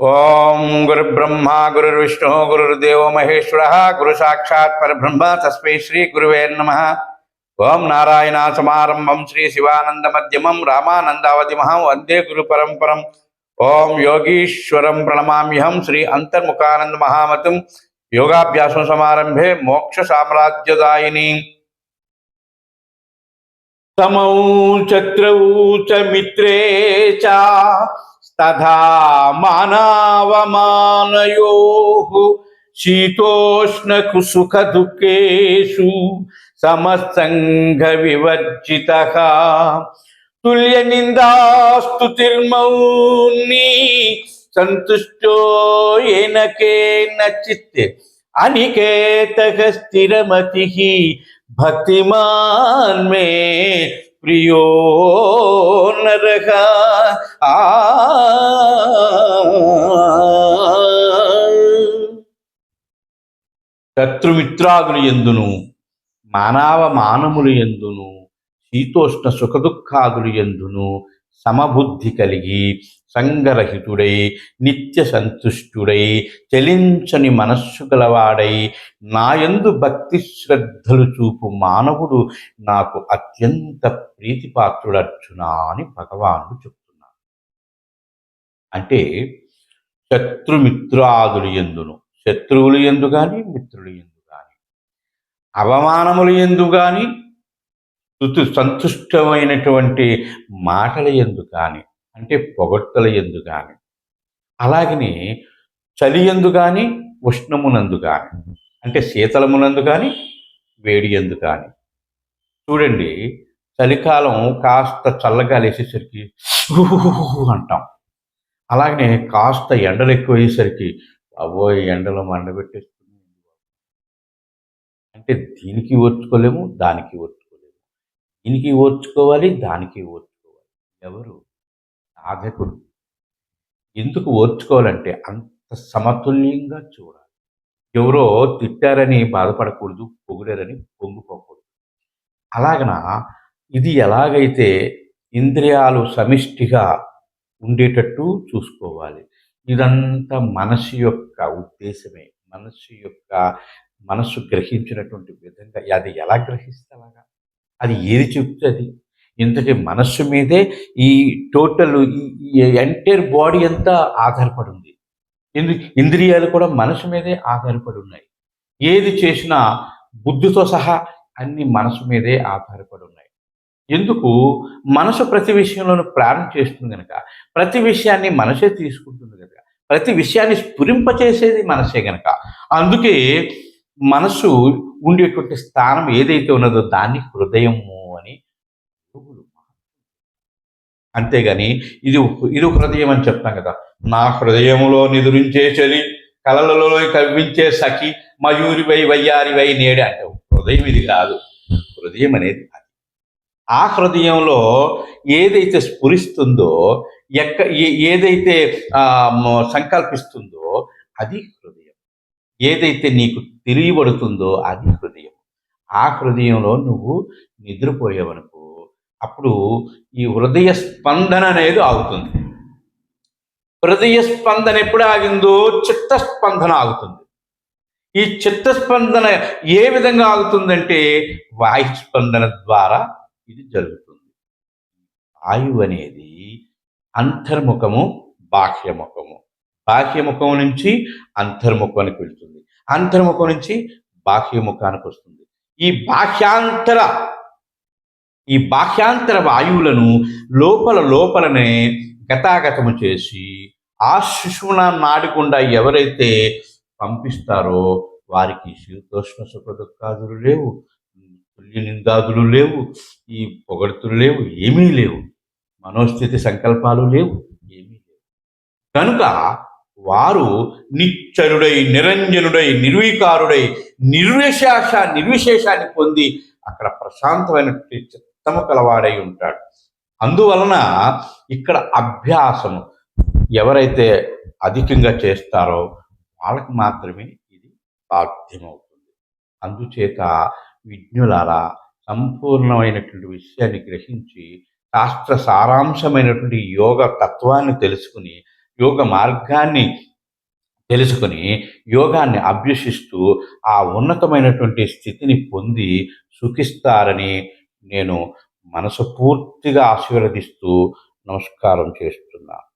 ఓం గురు బ్రహ్మ గురు విష్ణు గురుర్దేవ మహేశ్వర గురు సాక్షాత్ పరబ్రహ్మ తస్మై శ్రీ గురువే నమ. ఓం నారాయణ సమారంభం శ్రీ శివానంద మధ్యమం రామానందావతి మహం వందే గురు పరంపరం. ఓం యోగీశ్వరం ప్రణమామ్యహం శ్రీ అంతర్ముఖానంద మహామతం. యోగాభ్యాసం సమారంభే మోక్ష సామ్రాజ్యదాయిని. సమౌ చత్రౌ చ మిత్రే చ తథా మానవమానయో శీతోష్ణ కుసుఖ దుఃఖేషు సమసంగ వివర్జిత తుల్య నిందాస్తుతిర్మౌని సంతుష్టో ఏన కేన చిత్తే అనికేతక స్థిరమతి. శత్రుమిత్రాదులు ఎందును మానవ మానములు ఎందును శీతోష్ణ సుఖదుఖాదులు ఎందును సమబుద్ధి కలిగి సంగరహితుడై నిత్య సంతుష్టుడై చలించని మనస్సు గలవాడై నాయందు భక్తి శ్రద్ధలు చూపు మానవుడు నాకు అత్యంత ప్రీతిపాత్రుడు అర్జున అని భగవానుడు చెప్తున్నాడు. అంటే శత్రుమిత్రాదులు ఎందును శత్రువులు ఎందు కానీ మిత్రులు ఎందు కానీ అవమానములు ఎందు కానీ ఋతు సంతుష్టమైనటువంటి మాటల ఎందు కానీ అంటే పొగడ్తల ఎందు కానీ అలాగనే చలి ఎందు కానీ ఉష్ణమునందు కానీ అంటే శీతలమునందు కానీ వేడి ఎందు కానీ చూడండి చలికాలం కాస్త చల్లగా లేసేసరికి అంటాం. అలాగనే కాస్త ఎండలు ఎక్కువ అయ్యేసరికి అవ్వోయ్ ఎండలో మండబెట్టేసుకుని అంటే దీనికి ఓర్చుకోలేము దానికి ఓర్చుకోలేము. దీనికి ఓర్చుకోవాలి దానికి ఓర్చుకోవాలి. ఎవరు? సాధకుడు. ఎందుకు ఓర్చుకోవాలంటే అంత సమతుల్యంగా చూడాలి. ఎవరో తిట్టారని బాధపడకూడదు పొగిడారని పొంగిపోకూడదు. అలాగన? ఇది ఎలాగైతే ఇంద్రియాలు సమిష్టిగా ఉండేటట్టు చూసుకోవాలి. ఇదంతా మనసు యొక్క ఉద్దేశమే. మనసు యొక్క మనస్సు గ్రహించినటువంటి విధంగా అది ఎలా గ్రహిస్తే అలాగా? అది ఏది చెప్తుంది ఇంతకీ మనస్సు మీదే ఈ టోటల్ ఈ ఎంటైర్ బాడీ అంతా ఆధారపడి ఉంది ఎందు ఇంద్రియాలు కూడా మనసు మీదే ఆధారపడి ఉన్నాయి ఏది చేసినా బుద్ధితో సహా అన్ని మనసు మీదే ఆధారపడి ఉన్నాయి ఎందుకు? మనసు ప్రతి విషయంలోనూ ప్రాణం చేస్తుంది కనుక ప్రతి విషయాన్ని మనసే తీసుకుంటుంది కనుక ప్రతి విషయాన్ని స్ఫురింపచేసేది మనసే కనుక అందుకే మనసు ఉండేటువంటి స్థానం ఏదైతే ఉన్నదో దాన్ని హృదయము అని అంతేగాని ఇది ఇది హృదయం అని చెప్తాం కదా నా హృదయములో నిదురించే చలి కలలలో కవ్వించే సఖి మయూరివై వయ్యారివై నేడే అంటే హృదయం ఇది కాదు. హృదయం అనేది ఆ హృదయంలో ఏదైతే స్ఫురిస్తుందో ఎక్క ఏ- ఏదైతే సంకల్పిస్తుందో అది హృదయం. ఏదైతే నీకు తెలియబడుతుందో అది హృదయం. ఆ హృదయంలో నువ్వు నిద్రపోయావనుకో అప్పుడు ఈ హృదయ స్పందన అనేది ఆగుతుంది. హృదయ స్పందన ఎప్పుడు ఆగిందో చిత్తస్పందన ఆగుతుంది. ఈ చిత్తస్పందన ఏ విధంగా ఆగుతుందంటే వాయు స్పందన ద్వారా ఇది జరుగుతుంది. ఆయువు అనేది అంతర్ముఖము బాహ్యముఖము. బాహ్యముఖం నుంచి అంతర్ముఖానికి వెళ్తుంది. అంతర్ముఖం నుంచి బాహ్యముఖానికి వస్తుంది. ఈ బాహ్యాంతర ఈ బాహ్యాంతర వాయువులను లోపల లోపలనే గతాగతము చేసి ఆ శిశువున నాడకుండా ఎవరైతే పంపిస్తారో వారికి శీతోష్ణ సుఖ దుఃఖాదులు లేవు. నిందాదులు లేవు ఈ పొగడుతులు లేవు ఏమీ లేవు. మనోస్థితి సంకల్పాలు లేవు ఏమీ లేవు. కనుక వారు నిచ్చరుడై నిరంజనుడై నిర్వీకారుడై నిర్విశేష నిర్విశేషాన్ని పొంది అక్కడ ప్రశాంతమైనటువంటి చిత్తము కలవాడై ఉంటాడు. అందువలన ఇక్కడ అభ్యాసము ఎవరైతే అధికంగా చేస్తారో వాళ్ళకి మాత్రమే ఇది సాధ్యమవుతుంది. అందుచేత విజ్ఞులారా సంపూర్ణమైనటువంటి విషయాన్ని గ్రహించి శాస్త్ర సారాంశమైనటువంటి యోగ తత్వాన్ని తెలుసుకుని యోగ మార్గాన్ని తెలుసుకొని యోగాన్ని అభ్యసిస్తూ ఆ ఉన్నతమైనటువంటి స్థితిని పొంది సుఖిస్తారని నేను మనసు పూర్తిగా ఆశీర్వదిస్తూ నమస్కారం చేస్తున్నాను